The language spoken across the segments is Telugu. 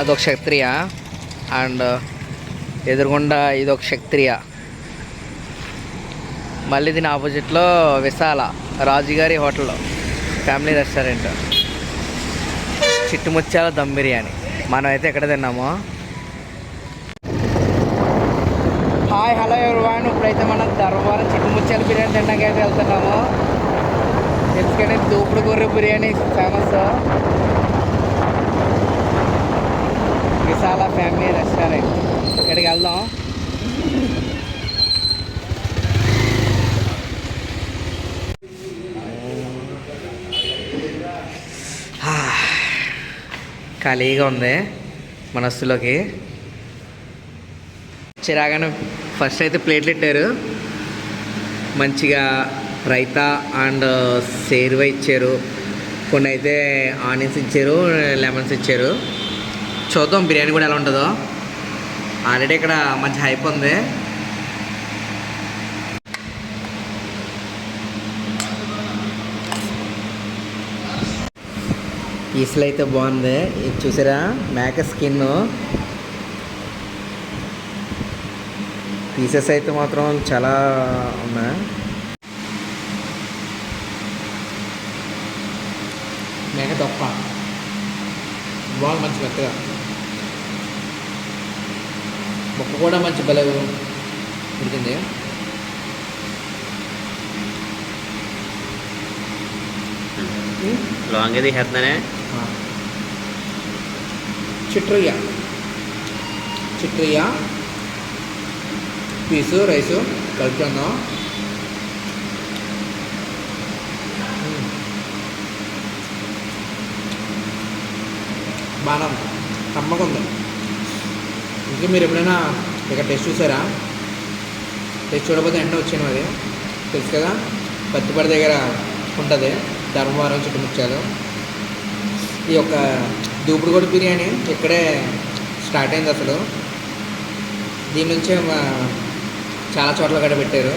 అదొక క్షత్రియ అండ్ ఎదురుగుండా ఇదొక క్షత్రియ. మళ్ళీ దీని ఆపోజిట్లో విశాల రాజుగారి హోటల్ ఫ్యామిలీ రెస్టారెంట్. చిట్టుముత్యాల దమ్ బిర్యానీ. మనం అయితే ఎక్కడ తిన్నాము? హాయ్ హలో ఎవరివాన్. ఇప్పుడైతే మనం ధర్మవరం చిట్టుముత్యాల బిర్యానీ తినడానికి అయితే వెళ్తున్నాము. ఎందుకంటే దూపుడు గొర్రె బిర్యానీ ఫేమస్. చాలా ఫ్యామిలీ రెస్టారెంట్ ఇక్కడికి వెళ్దాం. ఖాళీగా ఉంది మనస్సులోకి. చిరాగానే ఫస్ట్ అయితే ప్లేట్లు పెట్టారు మంచిగా రైతా అండ్ సేరువా ఇచ్చారు. కొన్ని అయితే ఆనియన్స్ ఇచ్చారు లెమన్స్ ఇచ్చారు. చూద్దాం బిర్యానీ కూడా ఎలా ఉంటుందో. ఆల్రెడీ ఇక్కడ మంచి హైప్ ఉంది. పీసులు అయితే బాగుంది. ఇది చూసారా? మేక స్కిన్. పీసెస్ అయితే మాత్రం చాలా ఉన్నాయి. మేక తప్ప బాగుంది మంచి మెత్తగా. ముక్క కూడా మంచి భలే ఉడికింది. లాంగ్ తీసేస్తున్నానే చిట్రయ్య చిట్రయ్య పీసు రైసు కలుపుకుందాం బాగా కమ్మగా ఉంది ఇంకా మీరు ఎప్పుడైనా ఇక్కడ టెస్ట్ చూసారా? టెస్ట్ చూడకపోతే ఎండ వచ్చాను అది తెలుసు కదా పత్తిపడి దగ్గర ఉంటుంది ధర్మవరం చుట్టుముచ్చారు ఈ యొక్క దూపుడుగోడు బిర్యానీ ఇక్కడే స్టార్ట్ అయింది అసలు. దీని నుంచే మా చాలా చోట్ల కూడా పెట్టారు.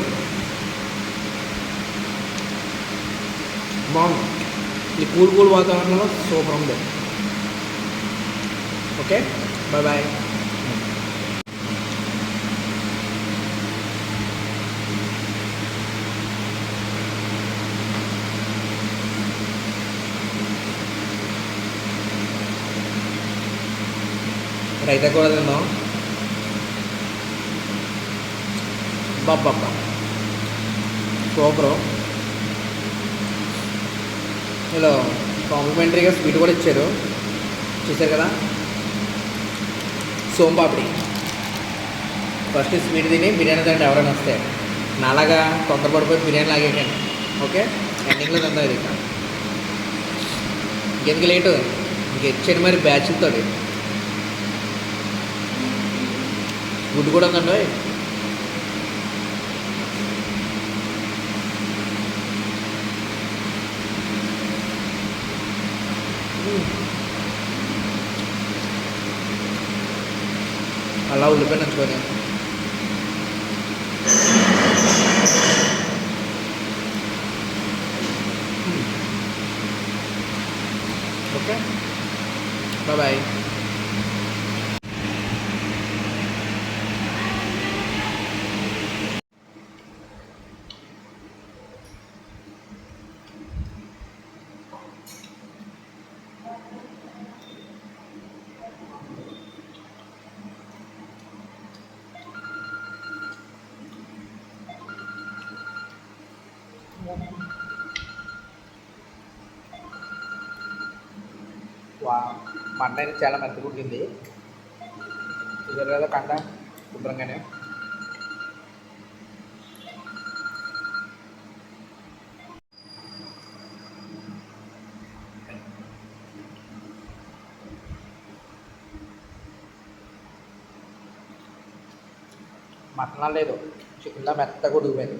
బాగుంది. ఈ కూల్ కూల్ వాతావరణంలో సూపర్ ఉంది. Okay bye bye. రైతా కూడా తిన్నాం. బాబ్బా సూపరు. ఇలా కాంప్లిమెంటరీగా స్వీట్ కూడా ఇచ్చారు. చూసారు కదా? సోంపాపిడి ఫస్ట్ స్వీట్ తిని బిర్యానీ తింటే ఎవరైనా వస్తే. నాలాగా తొందరపడిపోయి బిర్యానీ లాగేకండి ఓకే? ఎండింగ్లో తిందా ఇది. ఇంకెందుకు లేటు? ఇంక ఇచ్చాడు మరి బ్యాచ్లతో గుడ్డు కూడా ఉందండి అలా ఉల్లిపాయ నంచుకొని. ఓకే. బాయ్. మంట అయితే చాలా మెత్తగా ఉంటుంది చూసారు కదా కండ శుభ్రంగానే. మటనా లేదు. చికెన్లో మెత్తగా ఉడికిపోయింది.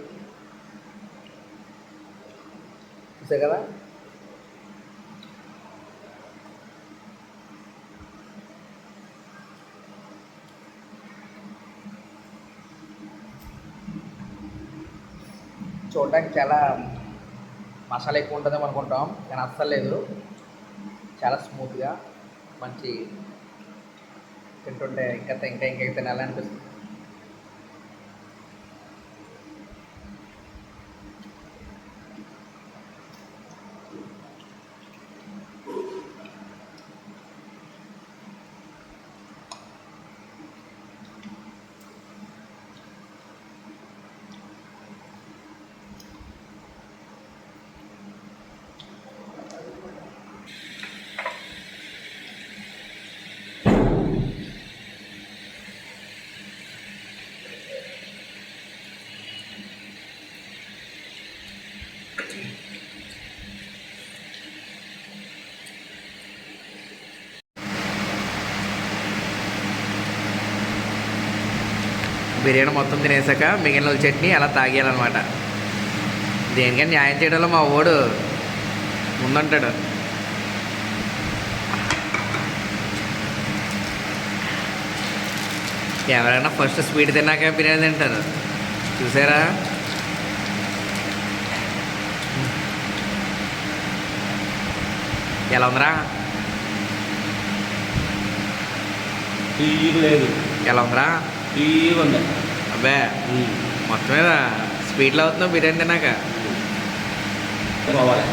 చూసా కదా? చూడడానికి చాలా మసాలా ఎక్కువ ఉంటుందేమో అనుకుంటాం కానీ అస్సలు లేదు. చాలా స్మూత్గా మంచి తింటుంటే ఇంకా ఇంకా ఇంకా తినాలనిపిస్తుంది. బిర్యానీ మొత్తం తినేసాక మిగిలిన చట్నీ అలా తాగేయాలన్నమాట. దేనికని న్యాయం చేయడంలో మా ఓడు ముందంటాడు. ఎవరైనా ఫస్ట్ స్వీట్ తిన్నాక బిర్యానీ తింటారు. చూసారా? ఎలా ఉందిరా? ఎలా ఉందిరా? ఉంది అబ్బే మొత్తం మీద స్వీట్లో అవుతున్నావు బిర్యానీ తిన్నాక. పోవాలి.